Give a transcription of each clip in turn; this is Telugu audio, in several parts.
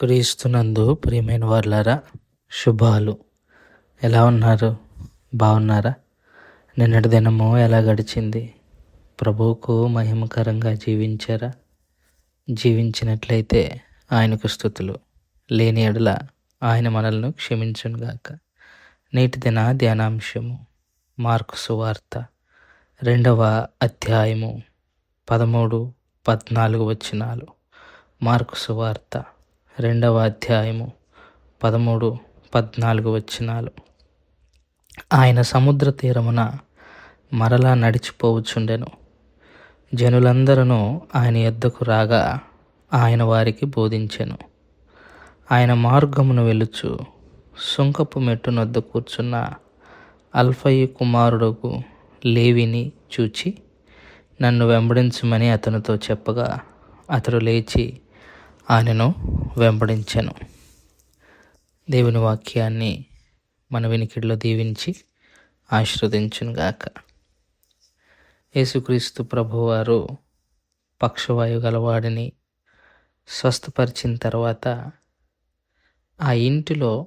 క్రీస్తునందు ప్రియమైన వాళ్ళారా శుభాలు. ఎలా ఉన్నారు? బాగున్నారా నిన్నటి దినము ఎలా గడిచింది? ప్రభువుకు మహిమకరంగా జీవించారా? జీవించినట్లయితే ఆయనకు స్థుతులు. లేని ఎడల ఆయన మనల్ని క్షమించునుగాక. నేటి దిన ధ్యానాంశము. మార్కు సువార్త రెండవ అధ్యాయము పదమూడు పద్నాలుగు వచ్చినాలు మార్కు సువార్త. రెండవ అధ్యాయము పదమూడు పద్నాలుగు వచనాలు. ఆయన సముద్ర తీరమున మరలా నడిచిపోవచ్చుండెను జనులందరూ ఆయన ఎద్దకు రాగా ఆయన వారికి బోధించెను. ఆయన మార్గమును వెలుచు సుంకపు మెట్టునొద్ద కూర్చున్న అల్ఫయి కుమారుడుకు లేవిని చూచి నన్ను వెంబడించమని అతనితో చెప్పగా అతడు లేచి ఆయనను వెంబడించాను. దేవుని వాక్యాన్ని మన వినికిడిలో దీవించి ఆశీర్వదించునుగాక యేసుక్రీస్తు ప్రభువారు పక్షవాయు గలవాడిని స్వస్థపరిచిన తర్వాత ఆ ఇంటిలో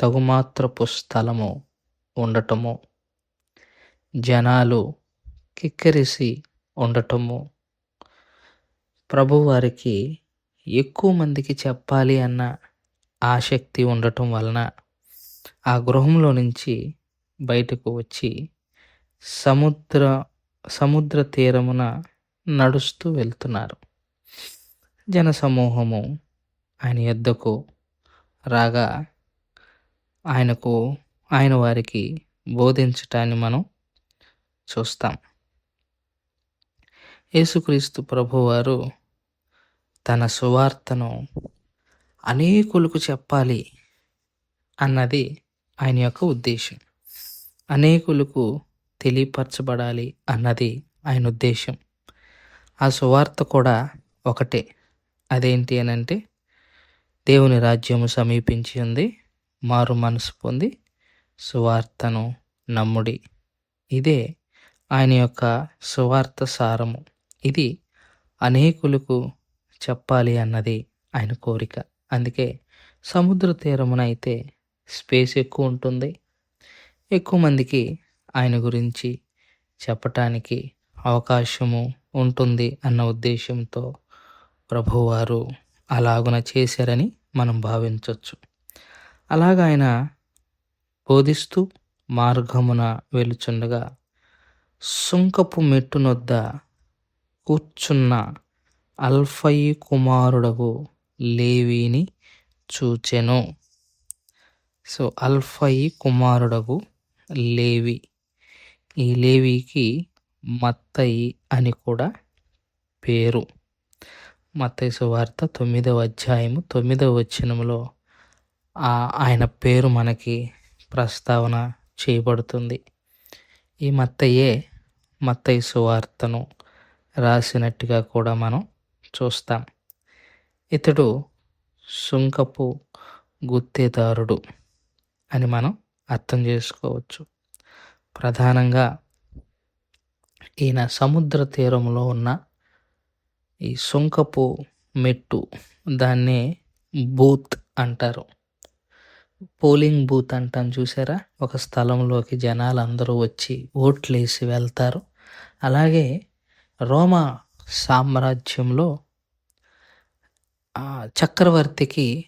తగుమాత్రపు స్థలము ఉండటము జనాలు కిక్కిరిసి ఉండటము ప్రభువారికి ఎక్కువ మందికి చెప్పాలి అన్న ఆసక్తి ఉండటం వలన ఆ గృహంలో నుంచి బయటకు వచ్చి సముద్ర సముద్ర తీరమున నడుస్తూ వెళ్తున్నారు. జనసమూహము ఆయన యొద్దకు రాగా ఆయనకు ఆయన వారికి బోధించటాన్ని మనం చూస్తాం. యేసుక్రీస్తు ప్రభువారు తన సువార్తను అనేకులకు చెప్పాలి అన్నది ఆయన యొక్క ఉద్దేశం. అనేకులకు తెలియపరచబడాలి అన్నది ఆయన ఉద్దేశం. ఆ సువార్త కూడా ఒకటే. అదేంటి అని అంటే దేవుని రాజ్యము సమీపించి ఉంది మారు మనసు పొంది సువార్తను నమ్ముడి. ఇదే ఆయన యొక్క సువార్త సారము. ఇది అనేకులకు చెప్పాలి అన్నది ఆయన కోరిక. అందుకే సముద్ర తీరమున అయితే స్పేస్ ఎక్కువ ఉంటుంది. ఎక్కువ మందికి ఆయన గురించి చెప్పటానికి అవకాశము ఉంటుంది అన్న ఉద్దేశంతో ప్రభువారు అలాగున చేశారని మనం భావించవచ్చు అలాగ ఆయన బోధిస్తూ మార్గమున వెలుచుండగా సుంకపు మెట్టునొద్ద కూర్చున్న అల్ఫయి కుమారుడగు లేవీని చూచెను. సో అల్ఫయి కుమారుడగు లేవి. ఈ లేవికి మత్తయి అని కూడా పేరు. మత్తయి సువార్త తొమ్మిదవ అధ్యాయము తొమ్మిదవ వచనంలో ఆయన పేరు మనకి ప్రస్తావన చేయబడుతుంది. ఈ మత్తయ్యే మత్తయి సువార్తను రాసినట్టుగా కూడా మనం చూస్తాం. ఇతడు సుంకపు గుత్తేదారుడు అని మనం అర్థం చేసుకోవచ్చు. ప్రధానంగా ఈయన సముద్ర తీరంలో ఉన్న ఈ సుంకపు మెట్టు దాన్ని బూత్ అంటారు. పోలింగ్ బూత్ అంటాం చూసారా? ఒక స్థలంలోకి జనాలు అందరూ వచ్చి ఓట్లేసి వెళ్తారు. అలాగే రోమా సామ్రాజ్యంలో చక్రవర్తికి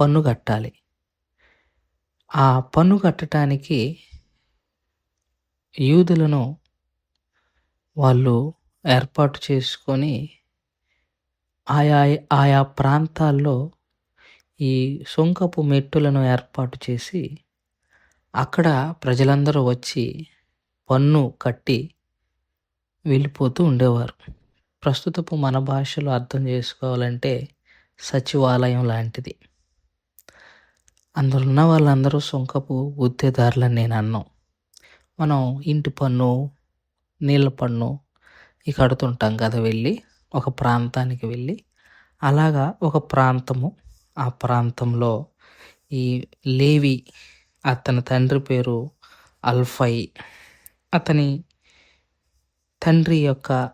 పన్ను కట్టాలి. ఆ పన్ను కట్టడానికి యూదులను వాళ్ళు ఏర్పాటు చేసుకొని ఆయా ఆయా ప్రాంతాల్లో ఈ సుంకపు మెట్టులను ఏర్పాటు చేసి అక్కడ ప్రజలందరూ వచ్చి పన్ను కట్టి వెళ్ళిపోతూ ఉండేవారు. ప్రస్తుతపు మన భాషలో అర్థం చేసుకోవాలంటే సచివాలయం లాంటిది. అందులో ఉన్న వాళ్ళందరూ సొంకపు గుత్తేదారులని నేను అన్నాం. మనం ఇంటి పన్ను నీళ్ళ పన్ను ఇక కడుతుంటాం కదా వెళ్ళి ఒక ప్రాంతానికి వెళ్ళి. అలాగా ఒక ప్రాంతము ఆ ప్రాంతంలో ఈ లేవి అతని తండ్రి పేరు అల్ఫై. అతని తండ్రి యొక్క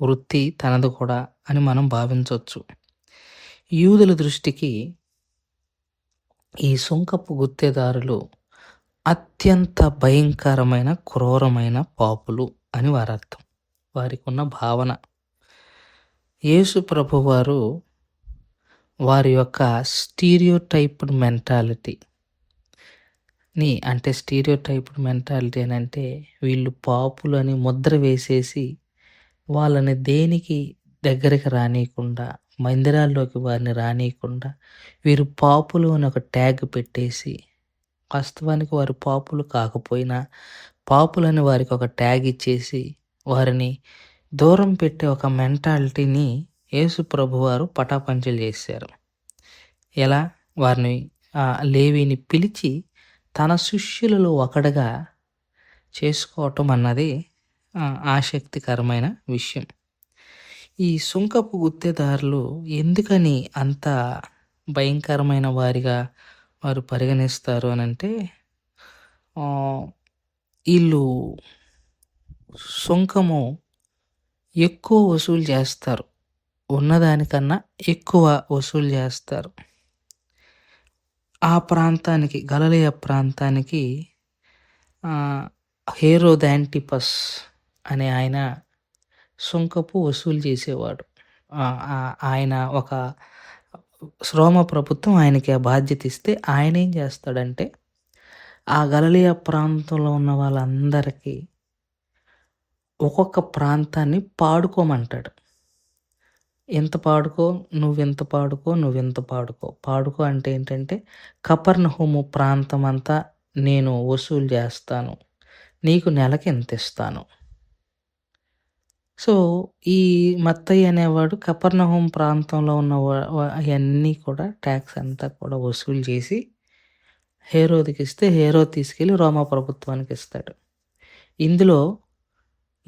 వృత్తి తనది కూడా అని మనం భావించవచ్చు. యూదుల దృష్టికి ఈ సుంకపు గుత్తేదారులు అత్యంత భయంకరమైన క్రూరమైన పాపులు అని వారి అర్థం వారికి ఉన్న భావన. యేసు ప్రభువారు వారి యొక్క స్టీరియోటైప్డ్ మెంటాలిటీ. ని అంటే స్టీరియోటైప్డ్ మెంటాలిటీ అని అంటే వీళ్ళు పాపులు అని ముద్ర వేసేసి వాళ్ళని దేనికి దగ్గరికి రానియకుండా మందిరాల్లోకి వారిని రానియకుండా వీరు పాపులు అని ఒక ట్యాగ్ పెట్టేసి వాస్తవానికి వారు పాపులు కాకపోయినా పాపులని వారికి ఒక ట్యాగ్ ఇచ్చేసి వారిని దూరం పెట్టే ఒక మెంటాలిటీని యేసు ప్రభువారు పటాపంచలు చేశారు. ఎలా? వారిని లేవిని పిలిచి తన శిష్యులలో ఒకడుగా చేసుకోవటం అన్నది ఆసక్తికరమైన విషయం. ఈ సుంకపు గుత్తేదారులు ఎందుకని అంత భయంకరమైన వారిగా వారు పరిగణిస్తారు అని అంటే వీళ్ళు సుంకము ఎక్కువ వసూలు చేస్తారు. ఉన్నదానికన్నా ఎక్కువ వసూలు చేస్తారు. ఆ ప్రాంతానికి గలలియ ప్రాంతానికి హేరోదాంటిపస్ అనే ఆయన సుంకపు వసూలు చేసేవాడు. ఆయన ఒక శ్రోమ ప్రభుత్వం ఆయనకి ఆ బాధ్యత ఇస్తే ఆయన ఏం చేస్తాడంటే ఆ గలలియా ప్రాంతంలో ఉన్న వాళ్ళందరికీ ఒక్కొక్క ప్రాంతాన్ని పాడుకోమంటాడు. ఎంత పాడుకో నువ్వెంత పాడుకో నువ్వెంత పాడుకో. పాడుకో అంటే ఏంటంటే కపర్ణహోము ప్రాంతం అంతా నేను వసూలు చేస్తాను నీకు నెలకి ఎంత ఇస్తాను. సో ఈ మత్తయ్య అనేవాడు కపర్ణహోం ప్రాంతంలో ఉన్న అవన్నీ కూడా ట్యాక్స్ అంతా కూడా వసూలు చేసి హేరోదికి ఇస్తే హేరో తీసుకెళ్ళి రోమా ప్రభుత్వానికి ఇస్తాడు. ఇందులో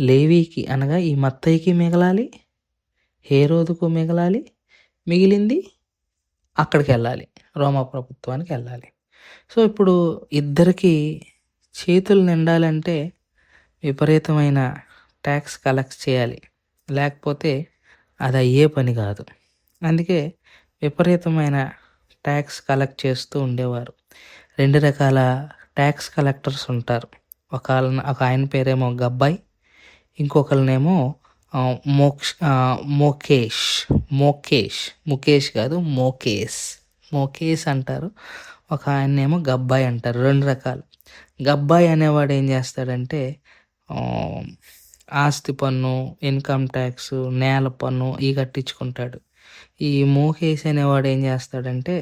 లేవీకి అనగా ఈ మత్తయ్యకి మిగలాలి హేరోదుకు మిగలాలి మిగిలింది అక్కడికి వెళ్ళాలి రోమా ప్రభుత్వానికి వెళ్ళాలి. సో ఇప్పుడు ఇద్దరికి చేతులు నిండాలంటే విపరీతమైన ట్యాక్స్ కలెక్ట్ చేయాలి. లేకపోతే అది అయ్యే పని కాదు. అందుకే విపరీతమైన ట్యాక్స్ కలెక్ట్ చేస్తూ ఉండేవారు. రెండు రకాల ట్యాక్స్ కలెక్టర్స్ ఉంటారు. ఒక ఒక ఆయన పేరేమో గబ్బాయి ఇంకొకరినేమో మోక్ష మోకేష్. మోకేష్. ముఖేష్ కాదు మోకేష్ మోకేష్ అంటారు. ఒక ఆయన్నేమో గబ్బాయి అంటారు. రెండు రకాలు. గబ్బాయి అనేవాడు ఏం చేస్తాడంటే ఆస్తి పన్ను ఇన్కమ్ ట్యాక్స్ నేల పన్ను ఇవి కట్టించుకుంటాడు. ఈ మోకేష్ అనేవాడు ఏం చేస్తాడంటే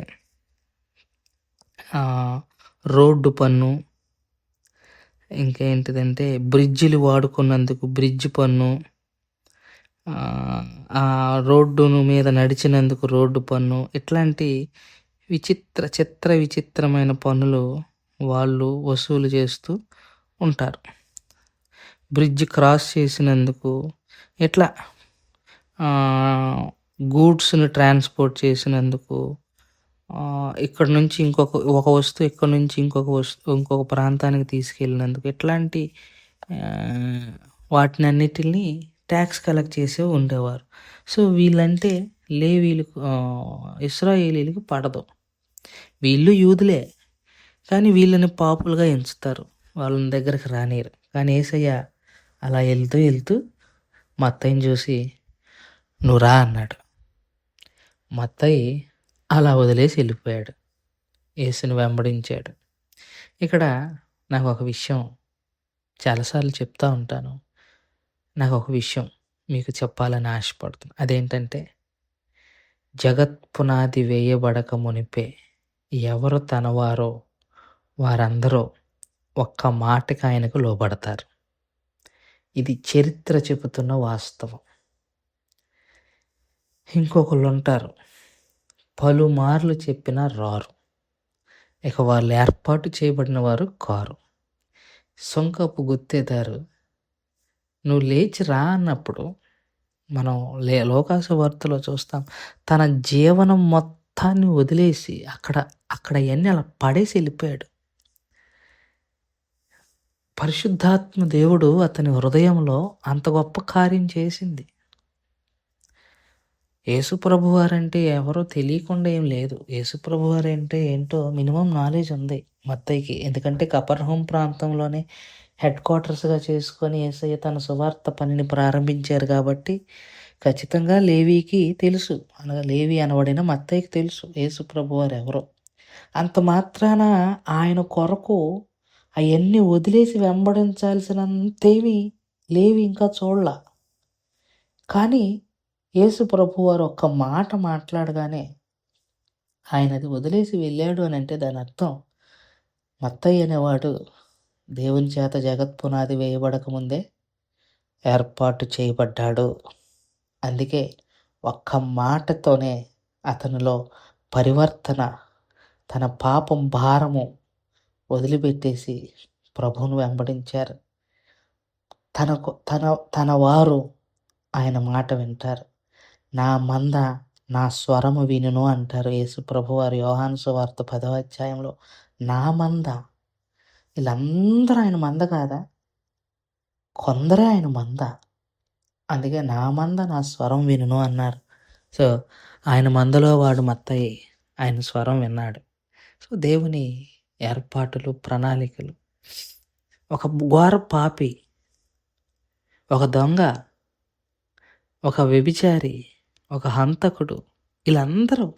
రోడ్డు పన్ను ఇంకేంటిదంటే బ్రిడ్జిలు వాడుకున్నందుకు బ్రిడ్జ్ పన్ను రోడ్డును మీద నడిచినందుకు రోడ్డు పన్ను ఇట్లాంటి విచిత్ర చిత్ర విచిత్రమైన పన్నులు వాళ్ళు వసూలు చేస్తూ ఉంటారు. బ్రిడ్జ్ క్రాస్ చేసినందుకు ఇట్లా గూడ్స్ని ట్రాన్స్పోర్ట్ చేసినందుకు ఇక్కడ నుంచి ఇంకొక ఒక వస్తువు ఇక్కడ నుంచి ఇంకొక వస్తువు ఇంకొక ప్రాంతానికి తీసుకెళ్ళినందుకు ఇట్లాంటి వాటిని అన్నిటిని ట్యాక్స్ కలెక్ట్ చేసే ఉండేవారు. సో వీళ్ళంటే లేవీలకు ఇస్రాయేలీలకు పడదు. వీళ్ళు యూదులే కానీ వీళ్ళని పాపులుగా ఎంచుతారు. వాళ్ళని దగ్గరికి రానేరు కానీ ఏసయ్య అలా వెళ్తూ వెళ్తూ మా అత్తయ్యని చూసి నువ్వు రా అన్నాడు. మా అత్తయ్య అలా వదిలేసి వెళ్ళిపోయాడు. ఏసుని వెంబడించాడు. ఇక్కడ నాకు ఒక విషయం చాలాసార్లు చెప్తూ ఉంటాను. నాకు ఒక విషయం మీకు చెప్పాలని ఆశపడుతుంది అదేంటంటే జగత్ పునాది వేయబడక మునిపే ఎవరు తనవారో వారందరూ ఒక్క మాటకి ఆయనకు లోబడతారు. ఇది చరిత్ర చెబుతున్న వాస్తవం. ఇంకొకళ్ళు ఉంటారు పలుమార్లు చెప్పినా రారు. ఇక వాళ్ళు ఏర్పాటు చేయబడిన వారు కారు. సొంకపు గుత్తేదారు నువ్వు లేచి రా అన్నప్పుడు మనం లే లోకాసు వార్తలో చూస్తాం తన జీవనం మొత్తాన్ని వదిలేసి అక్కడ అక్కడ ఎన్ని అలా పడేసి వెళ్ళిపోయాడు. పరిశుద్ధాత్మ దేవుడు అతని హృదయంలో అంత గొప్ప కార్యం చేసింది. యేసుప్రభు వారంటే ఎవరో తెలియకుండా ఏం లేదు. యేసుప్రభు వారంటే ఏంటో మినిమం నాలెడ్జ్ ఉంది మత్తయ్యకి ఎందుకంటే కపర్హోం ప్రాంతంలోనే హెడ్ క్వార్టర్స్గా చేసుకొని ఏసయ్య తన సువార్త పనిని ప్రారంభించారు కాబట్టి ఖచ్చితంగా లేవీకి తెలుసు. అనగా లేవి అనబడిన మత్తయ్యకి తెలుసు. యేసుప్రభు వారు ఎవరో. అంత మాత్రాన ఆయన కొరకు అవన్నీ వదిలేసి వెంబడించాల్సినంతేమి లేవి ఇంకా చూడలా. కానీ యేసు ప్రభు వారు ఒక్క మాట మాట్లాడగానే ఆయన అది వదిలేసి వెళ్ళాడు అని అంటే దాని అర్థం మత్తయ్య అనేవాడు దేవుని చేత జగత్ పునాది వేయబడక ముందే ఏర్పాటు చేయబడ్డాడు. అందుకే ఒక్క మాటతోనే అతనిలో పరివర్తన తన పాపం భారము వదిలిపెట్టేసి ప్రభువును వెంబడించారు. తనకు తన తన వారు ఆయన మాట వింటారు. నా మంద నా స్వరము వినును అంటారు యేసు ప్రభు వారి యోహాను సువార్త పదవ అధ్యాయంలో నా మంద వీళ్ళందరూ ఆయన మంద కాదా? కొందరే ఆయన మంద. అందుకే నా మంద నా స్వరం వినును అన్నారు. సో ఆయన మందలో వాడు మత్తయి. ఆయన స్వరం విన్నాడు. సో దేవుని ఏర్పాటులు ప్రణాళికలు. ఒక ఘోర పాపి ఒక దొంగ ఒక వ్యభిచారి ఒక హంతకుడు వీళ్ళందరూ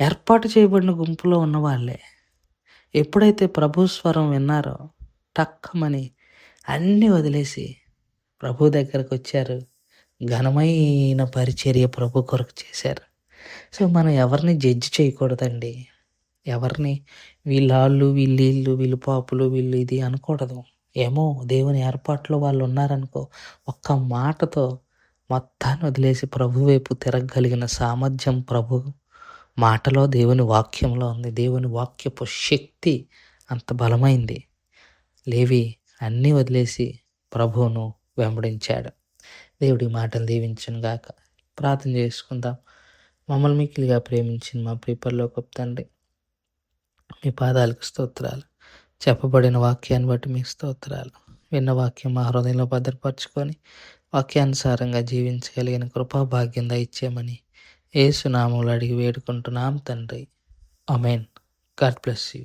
ఏర్పాటు చేయబడిన గుంపులో ఉన్నవాళ్ళే. ఎప్పుడైతే ప్రభు స్వరం విన్నారో టక్కమని అన్నీ వదిలేసి ప్రభు దగ్గరకు వచ్చారు. ఘనమైన పరిచర్య ప్రభు కొరకు చేశారు. సో మనం ఎవరిని జడ్జి చేయకూడదండి? ఎవరిని? వీళ్ళాళ్ళు వీళ్ళీళ్ళు వీళ్ళు పాపులు వీళ్ళు ఇది అనకూడదు. ఏమో దేవుని ఏర్పాట్లో వాళ్ళు ఉన్నారనుకో ఒక్క మాటతో మొత్తాన్ని వదిలేసి ప్రభు వైపు తిరగగలిగిన సామర్థ్యం ప్రభు మాటలో దేవుని వాక్యంలో ఉంది. దేవుని వాక్యపు శక్తి అంత బలమైంది. లేవి అన్నీ వదిలేసి ప్రభువును వెంబడించాడు. దేవుడి మాటలు దీవించను గాక. ప్రార్థన చేసుకుందాం. మమ్మల్ని మిక్కిలిగా ప్రేమించిన మా ప్రిపర్లో తండ్రి మీ పాదాలకు స్తోత్రాలు. చెప్పబడిన వాక్యాన్ని బట్టి మీకు స్తోత్రాలు. విన్న వాక్యం మా హృదయంలో భద్రపరచుకొని వాక్యానుసారంగా జీవించగలిగిన కృపా భాగ్యం దయచేయమని ఏసునామంలో అడిగి వేడుకుంటున్నాం తండ్రి. Amen God bless you.